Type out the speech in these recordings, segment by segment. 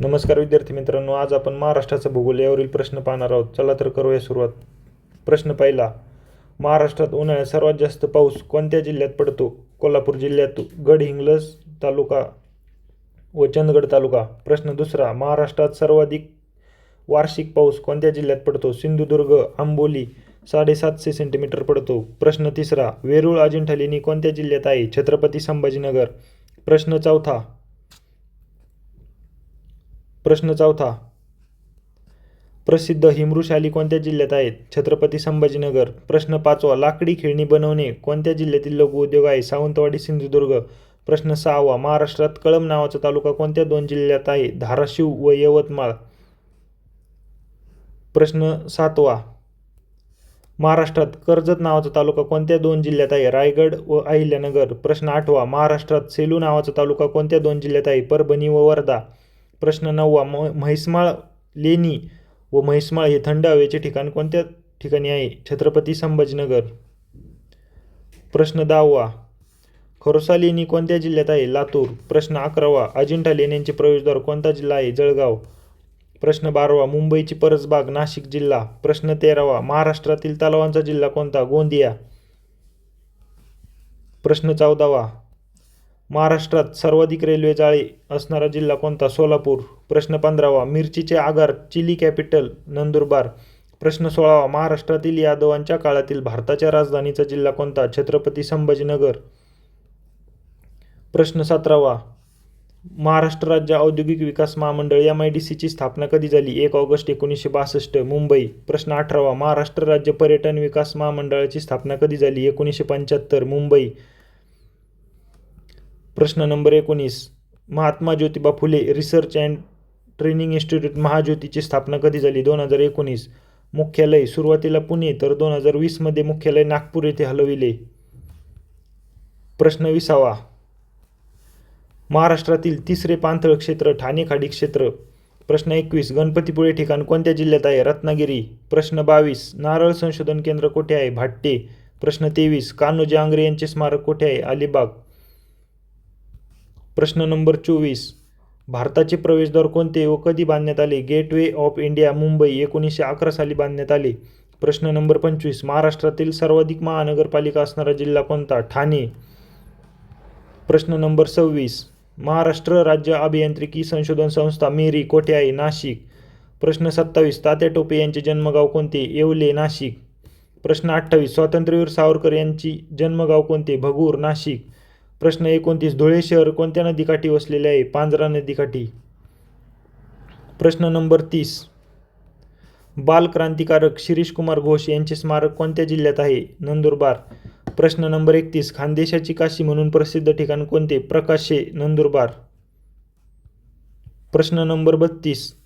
नमस्कार विद्यार्थी मित्रांनो आज आपण महाराष्ट्राचा भूगोल यावरील प्रश्न पाहणार आहोत. चला तर करूया सुरुवात. प्रश्न पहिला महाराष्ट्रात उन्हाळ्यात सर्वात जास्त पाऊस कोणत्या जिल्ह्यात पडतो? कोल्हापूर जिल्ह्यात गडहिंग्लज तालुका व चंदगड तालुका. प्रश्न दुसरा महाराष्ट्रात सर्वाधिक वार्षिक पाऊस कोणत्या जिल्ह्यात पडतो? सिंधुदुर्ग आंबोली साडेसातशे सेंटीमीटर पडतो. प्रश्न तिसरा वेरूळ अजिंठा लेणी कोणत्या जिल्ह्यात आहे? छत्रपती संभाजीनगर. प्रश्न चौथा प्रश्न चौथा. प्रसिद्ध हिमृशाली कोणत्या जिल्ह्यात आहेत? छत्रपती संभाजीनगर. प्रश्न पाचवा लाकडी खेळणी बनवणे कोणत्या जिल्ह्यातील लघु उद्योग आहे? सावंतवाडी सिंधुदुर्ग. प्रश्न सहावा महाराष्ट्रात कळम नावाचा तालुका कोणत्या दोन जिल्ह्यात आहे? धाराशिव व यवतमाळ. प्रश्न सातवा महाराष्ट्रात कर्जत नावाचा तालुका कोणत्या दोन जिल्ह्यात आहे? रायगड व अहिल्यानगर. प्रश्न आठवा महाराष्ट्रात सेलू नावाचा तालुका कोणत्या दोन जिल्ह्यात आहे? परभणी व वर्धा. प्रश्न नववा म म्हैसमाळ लेणी व म्हैसमाळ हे थंड हवेचे ठिकाण कोणत्या ठिकाणी आहे? छत्रपती संभाजीनगर. प्रश्न दहावा खरोसा लेणी कोणत्या जिल्ह्यात आहे? लातूर. प्रश्न अकरावा अजिंठा लेण्यांचे प्रवेशद्वार कोणता जिल्हा आहे? जळगाव. प्रश्न बारावा मुंबईची परसबाग नाशिक जिल्हा. प्रश्न तेरावा महाराष्ट्रातील तलावांचा जिल्हा कोणता? गोंदिया. प्रश्न चौदावा महाराष्ट्रात सर्वाधिक रेल्वे जाळे असणारा जिल्हा कोणता? सोलापूर. प्रश्न पंधरावा. मिरचीचे आगार चिली कॅपिटल नंदुरबार. प्रश्न सोळावा. महाराष्ट्रातील यादवांच्या काळातील भारताच्या राजधानीचा जिल्हा कोणता? छत्रपती संभाजीनगर. प्रश्न सतरावा. महाराष्ट्र राज्य औद्योगिक विकास महामंडळ एम आय डी सीची स्थापना कधी झाली? एक ऑगस्ट एकोणीसशे बासष्ट मुंबई. प्रश्न अठरावा. महाराष्ट्र राज्य पर्यटन विकास महामंडळाची स्थापना कधी झाली? एकोणीसशे पंच्याहत्तर मुंबई. प्रश्न नंबर एकोणीस. Mahatma Jyotiba Phule research and training institute महाज्योतीची स्थापना कधी झाली? दोन हजार एकोणीस. मुख्यालय सुरुवातीला पुणे तर दोन हजार वीसमध्ये मुख्यालय नागपूर येथे हलविले. प्रश्न विसावा. महाराष्ट्रातील तिसरे पाणथळ क्षेत्र ठाणे खाडी क्षेत्र. प्रश्न एकवीस. गणपतीपुळे ठिकाण कोणत्या जिल्ह्यात आहे? रत्नागिरी. प्रश्न बावीस. नारळ संशोधन केंद्र कोठे आहे? भाट्टे. प्रश्न तेवीस. कान्होजी आंग्रे यांचे स्मारक कोठे आहे? अलिबाग. प्रश्न नंबर चोवीस. भारताचे प्रवेशद्वार कोणते व कधी बांधण्यात आले? गेटवे ऑफ इंडिया मुंबई एकोणीसशे अकरा साली बांधण्यात आले. प्रश्न नंबर पंचवीस. महाराष्ट्रातील सर्वाधिक महानगरपालिका असणारा जिल्हा कोणता? ठाणे. प्रश्न नंबर सव्वीस. महाराष्ट्र राज्य अभियांत्रिकी संशोधन संस्था मेरी कोठे आहे नाशिक. प्रश्न सत्तावीस. तात्या टोपे यांचे जन्मगाव कोणते? येवले नाशिक. प्रश्न अठ्ठावीस. स्वातंत्र्यवीर सावरकर यांची जन्मगाव कोणते? भगूर नाशिक. प्रश्न एकोणतीस धुळे शहर कोणत्या नदीकाठी वसलेले आहे? पांझरा नदीकाठी. प्रश्न नंबर तीस. बाल क्रांतिकारक शिरीष कुमार घोष यांचे स्मारक कोणत्या जिल्ह्यात आहे? नंदुरबार. प्रश्न नंबर एकतीस. खानदेशाची काशी म्हणून प्रसिद्ध ठिकाण कोणते? प्रकाशे नंदुरबार. प्रश्न नंबर बत्तीस.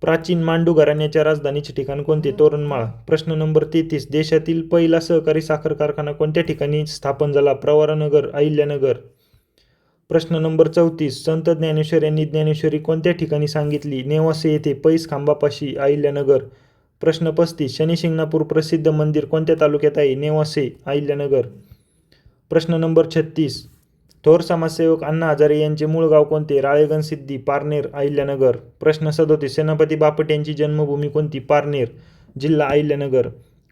प्राचीन मांडू घराण्याच्या राजधानीचे ठिकाण कोणते? तोरणमाळ. प्रश्न नंबर तेहतीस. देशातील पहिला सहकारी साखर कारखाना कोणत्या ठिकाणी स्थापन झाला? प्रवरानगर अहिल्यानगर. प्रश्न नंबर चौतीस. संत ज्ञानेश्वर यांनी ज्ञानेश्वरी कोणत्या ठिकाणी सांगितली? नेवासे येथे पैस खांबापाशी अहिल्यानगर. प्रश्न पस्तीस. शनिशिंगणापूर प्रसिद्ध मंदिर कोणत्या तालुक्यात आहे? नेवासे अहिल्यानगर. प्रश्न नंबर छत्तीस. थोर समाजसेवक अण्णा हजारे यांचे मूळ गाव कोणते? राळेगण सिद्धी पारनेर अहिल्यानगर. प्रश्न सदोतीस सेनापती बापट यांची जन्मभूमी कोणती? पारनेर जिल्हा अहिल्यानगर.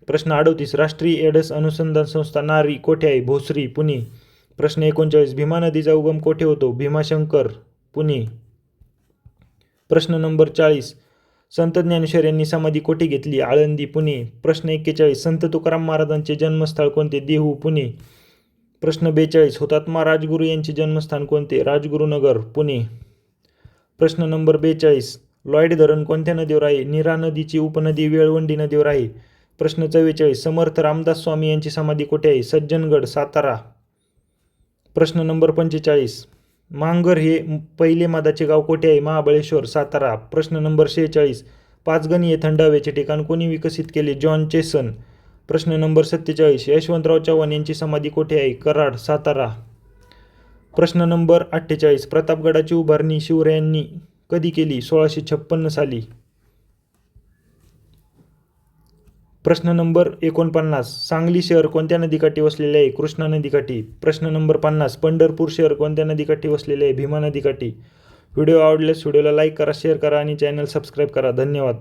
प्रश्न अडोतीस राष्ट्रीय एडस अनुसंधान संस्था नारी कोठे आहे भोसरी पुणे. प्रश्न एकोणचाळीस भीमा नदीचा उगम कोठे होतो? भीमाशंकर पुणे. प्रश्न नंबर चाळीस संत ज्ञानेश्वर यांनी समाधी कोठे घेतली? आळंदी पुणे. प्रश्न एक्केचाळीस संत तुकाराम महाराजांचे जन्मस्थळ कोणते? देहू पुणे. प्रश्न बेचाळीस. हुतात्मा राजगुरू यांचे जन्मस्थान कोणते? राजगुरुनगर पुणे. प्रश्न नंबर बेचाळीस. लॉयड धरण कोणत्या नदीवर आहे? निरा नदीची उपनदी वेळवंडी नदीवर आहे. प्रश्न चव्वेचाळीस. समर्थ रामदास स्वामी यांची समाधी कुठे आहे? सज्जनगड सातारा. प्रश्न नंबर पंचेचाळीस. मांगर हे पहिले मादाचे गाव कोठे आहे? महाबळेश्वर सातारा. प्रश्न नंबर शेहेचाळीस. पाचगणी हे थंड हवेचे ठिकाण कोणी विकसित केले? जॉन चेसन. प्रश्न नंबर सत्तेचाळीस यशवंतराव चव्हाण यांची समाधी कोठे आहे? कराड सातारा. प्रश्न नंबर अठ्ठेचाळीस प्रतापगडाची उभारणी शिवरायांनी कधी केली? सोळाशे छप्पन्न साली. प्रश्न नंबर एकोणपन्नास सांगली शहर कोणत्या नदीकाठी वसलेले आहे? कृष्णा नदीकाठी. प्रश्न नंबर पन्नास पंढरपूर शहर कोणत्या नदीकाठी वसलेले आहे? भीमा नदीकाठी. व्हिडिओ आवडल्यास व्हिडिओला लाईक करा शेअर करा आणि चॅनल सबस्क्राईब करा. धन्यवाद.